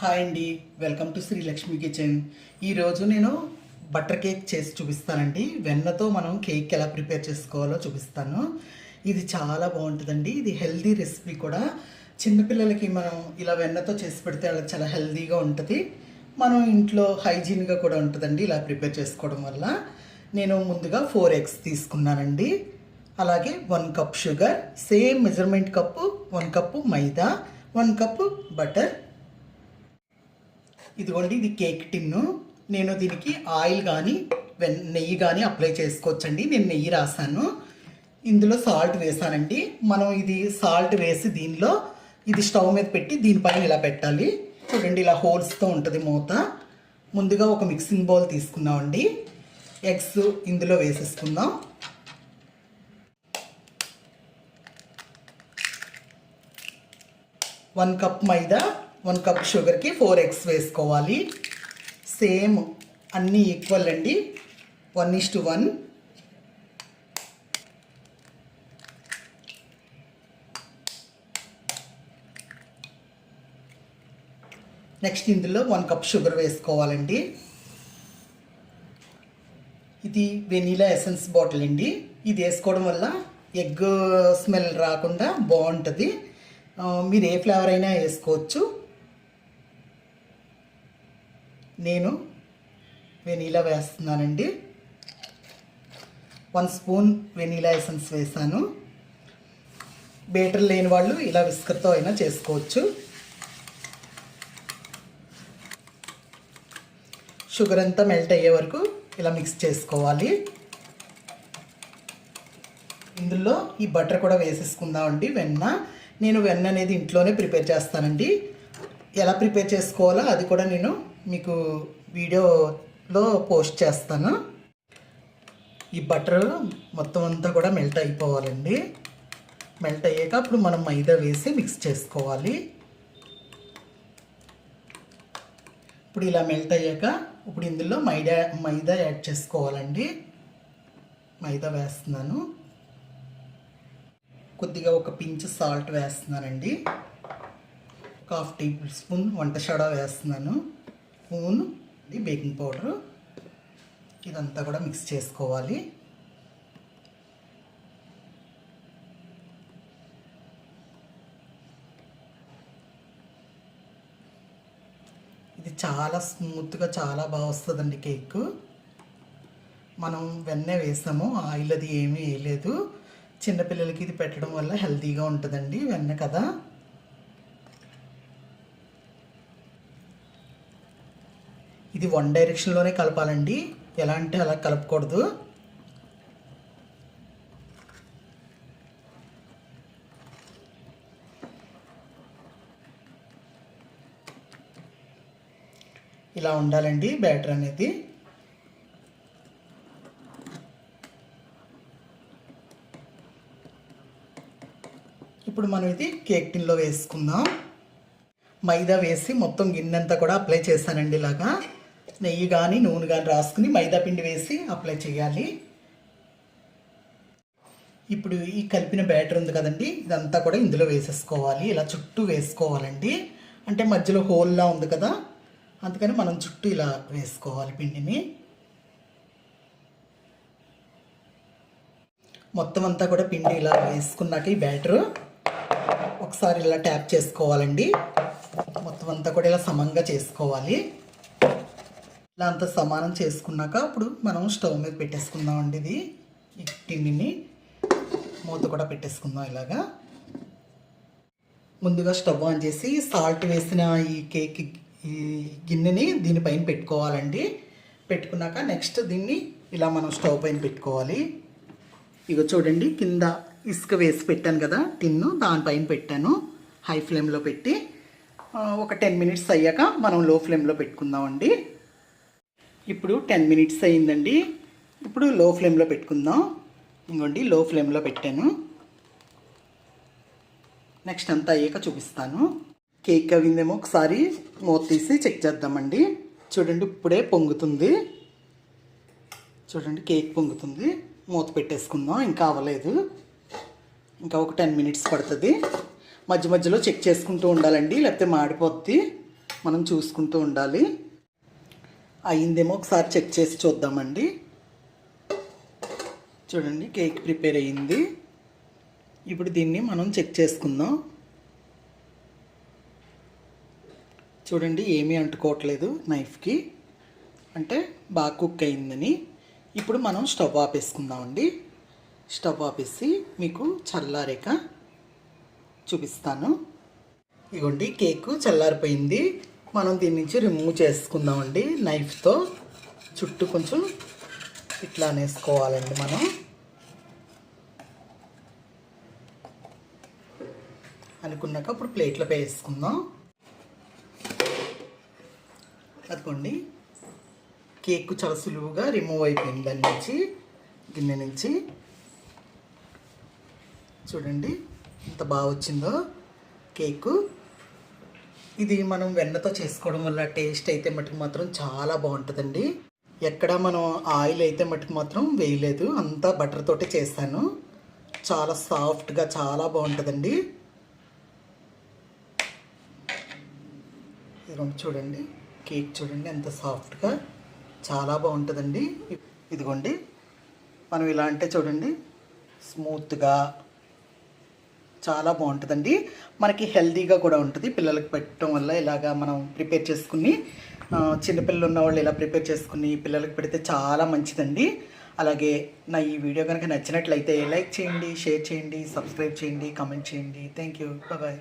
Hi అండి welcome to Shri Lakshmi kitchen. ఈరోజు నేను బటర్ కేక్ చేసి చూపిస్తానండి. వెన్నతో మనం కేక్ ఎలా ప్రిపేర్ చేసుకోవాలో చూపిస్తాను. ఇది చాలా బాగుంటుందండి. ఇది హెల్దీ రెసిపీ కూడా. చిన్నపిల్లలకి మనం ఇలా వెన్నతో చేసి పెడితే వాళ్ళకి చాలా హెల్దీగా ఉంటుంది. మనం ఇంట్లో హైజీన్గా కూడా ఉంటుందండి ఇలా ప్రిపేర్ చేసుకోవడం వల్ల. నేను ముందుగా ఫోర్ ఎగ్స్ తీసుకున్నానండి. అలాగే one cup sugar same measurement cup one cup maida one cup butter ఇదిగోండి ఇది కేక్ టిన్ను. నేను దీనికి ఆయిల్ కానీ వెన్ నెయ్యి కానీ అప్లై చేసుకోవచ్చండి. నేను నెయ్యి రాశాను ఇందులో సాల్ట్ వేసానండి. మనం ఇది సాల్ట్ వేసి దీనిలో ఇది స్టవ్ మీద పెట్టి దీనిపైన ఇలా పెట్టాలి. చూడండి ఇలా హోల్స్తో ఉంటుంది మూత. ముందుగా ఒక మిక్సింగ్ బౌల్ తీసుకున్నామండి ఎగ్స్ ఇందులో వేసేసుకుందాం. One cup maida one cup షుగర్కి ఫోర్ ఎగ్స్ వేసుకోవాలి. సేమ్ అన్నీ ఈక్వల్ అండి. One is to one. Next ఇందులో వన్ కప్ షుగర్ వేసుకోవాలండి. ఇది వెనీలా ఎసెన్స్ బాటిల్ అండి. ఇది వేసుకోవడం వల్ల ఎగ్ స్మెల్ రాకుండా బాగుంటుంది. మీరు ఏ ఫ్లేవర్ అయినా వేసుకోవచ్చు. నేను వెనీలా వేస్తున్నానండి. వన్ స్పూన్ వెనీలా ఎసెన్స్ వేసాను. బేటర్ లేని వాళ్ళు ఇలా విస్కర్తో అయినా చేసుకోవచ్చు. షుగర్ అంతా మెల్ట్ అయ్యే వరకు ఇలా మిక్స్ చేసుకోవాలి. ఇందులో ఈ బటర్ కూడా వేసేసుకుందామండి వెన్న. నేను వెన్న అనేది ఇంట్లోనే ప్రిపేర్ చేస్తానండి. ఎలా ప్రిపేర్ చేసుకోవాలో అది కూడా నేను మీకు వీడియోలో పోస్ట్ చేస్తాను. ఈ బటర్ మొత్తం అంతా కూడా మెల్ట్ అయిపోవాలండి. మెల్ట్ అయ్యాక అప్పుడు మనం మైదా వేసి మిక్స్ చేసుకోవాలి. ఇప్పుడు ఇలా మెల్ట్ అయ్యాక ఇప్పుడు ఇందులో మైదా మైదా యాడ్ చేసుకోవాలండి. మైదా వేస్తున్నాను. కొద్దిగా ఒక పించ్ సాల్ట్ వేస్తున్నానండి. ఒక హాఫ్ టేబుల్ స్పూన్ వంట సోడా వేస్తున్నాను. స్పూన్ ఇది బేకింగ్ పౌడరు. ఇదంతా కూడా మిక్స్ చేసుకోవాలి. ఇది చాలా స్మూత్గా చాలా బాగా వస్తుందండి కేక్. మనం వెన్న వేసాము ఆయిల్ అది ఏమీ వేయలేదు. చిన్నపిల్లలకి ఇది పెట్టడం వల్ల హెల్తీగా ఉంటుందండి వెన్న కదా. ఇది వన్ డైరెక్షన్లోనే కలపాలండి. ఎలా అంటే అలా కలపకూడదు. ఇలా ఉండాలండి బ్యాటర్ అనేది. ఇప్పుడు మనం ఇది కేక్ టిన్లో వేసుకుందాం. మైదా వేసి మొత్తం గిన్నెంతా కూడా అప్లై చేశానండి ఇలాగా. నెయ్యి కానీ నూనె కానీ రాసుకుని మైదా పిండి వేసి అప్లై చేయాలి. ఇప్పుడు ఈ కలిపిన బ్యాటర్ ఉంది కదండి ఇదంతా కూడా ఇందులో వేసేసుకోవాలి. ఇలా చుట్టూ వేసుకోవాలండి. అంటే మధ్యలో హోల్లా ఉంది కదా అందుకని మనం చుట్టూ ఇలా వేసుకోవాలి పిండిని. మొత్తం అంతా కూడా పిండి ఇలా వేసుకున్నాక ఈ బ్యాటరు ఒకసారి ఇలా ట్యాప్ చేసుకోవాలండి. మొత్తం అంతా కూడా ఇలా సమంగా చేసుకోవాలి. ఇలా సమానం చేసుకున్నాక అప్పుడు మనం స్టవ్ మీద పెట్టేసుకుందామండి ఇది. ఈ మూత కూడా పెట్టేసుకుందాం ఇలాగా. ముందుగా స్టవ్ ఆన్ చేసి సాల్ట్ వేసిన ఈ కేక్ ఈ గిన్నెని దీనిపైన పెట్టుకోవాలండి. పెట్టుకున్నాక నెక్స్ట్ దీన్ని ఇలా మనం స్టవ్ పైన పెట్టుకోవాలి. ఇక చూడండి కింద ఇసుక వేసి పెట్టాను కదా టిన్ను దానిపైన పెట్టాను. హై ఫ్లేమ్లో పెట్టి ఒక టెన్ మినిట్స్ అయ్యాక మనం లో ఫ్లేమ్లో పెట్టుకుందామండి. ఇప్పుడు టెన్ మినిట్స్ అయ్యిందండి ఇప్పుడు లో ఫ్లేమ్లో పెట్టుకుందాం ఇంకోండి లో ఫ్లేమ్లో పెట్టాను. నెక్స్ట్ అంతా అయ్యాక చూపిస్తాను. కేక్ అవిందేమో ఒకసారి మూత తీసి చెక్ చేద్దామండి. చూడండి ఇప్పుడే పొంగుతుంది. చూడండి కేక్ పొంగుతుంది. మూత పెట్టేసుకుందాం ఇంకా అవ్వలేదు. ఇంకా ఒక టెన్ మినిట్స్ పడుతుంది. మధ్య మధ్యలో చెక్ చేసుకుంటూ ఉండాలండి లేకపోతే మాడిపోద్ది. మనం చూసుకుంటూ ఉండాలి. అయిందేమో ఒకసారి చెక్ చేసి చూద్దామండి. చూడండి కేక్ ప్రిపేర్ అయ్యింది ఇప్పుడు దీన్ని మనం చెక్ చేసుకుందాం. చూడండి ఏమీ అంటుకోవట్లేదు నైఫ్కి. అంటే బాగా కుక్ అయిందని. ఇప్పుడు మనం స్టవ్ ఆపేసుకుందామండి. స్టవ్ ఆపేసి మీకు చల్లారేక చూపిస్తాను. ఇగోండి కేకు చల్లారిపోయింది. మనం దీని నుంచి రిమూవ్ చేసుకుందామండి నైఫ్తో చుట్టూ కొంచెం ఇట్లా అనేసుకోవాలండి మనం. అనుకున్నాక ఇప్పుడు ప్లేట్లో వేసుకుందాం. అదిగోండి. కేక్ చాలా సులువుగా రిమూవ్ అయిపోయింది దాని నుంచి గిన్నె నుంచి. చూడండి ఎంత బాగా వచ్చిందో కేకు. ఇది మనం వెన్నతో చేసుకోవడం వల్ల టేస్ట్ అయితే మటుకు మాత్రం చాలా బాగుంటుందండి. ఎక్కడ మనం ఆయిల్ అయితే మటుకు మాత్రం వేయలేదు అంతా బటర్ తోటే చేశాను చాలా సాఫ్ట్గా చాలా బాగుంటుందండి. ఇదిగోండి చూడండి కేక్ చూడండి ఎంత సాఫ్ట్గా చాలా బాగుంటుందండి. ఇదిగోండి మనం ఇలా అంటే చూడండి స్మూత్గా చాలా బాగుంటుందండి. మనకి హెల్తీగా కూడా ఉంటుంది. పిల్లలకి పెట్టడం వల్ల ఇలాగా మనం ప్రిపేర్ చేసుకుని చిన్నపిల్లలు ఉన్న వాళ్ళు ఇలా ప్రిపేర్ చేసుకుని పిల్లలకి పెడితే చాలా మంచిదండి. అలాగే నా ఈ వీడియో కనుక నచ్చినట్లయితే లైక్ చేయండి షేర్ చేయండి సబ్స్క్రైబ్ చేయండి కామెంట్ చేయండి. Thank you bye.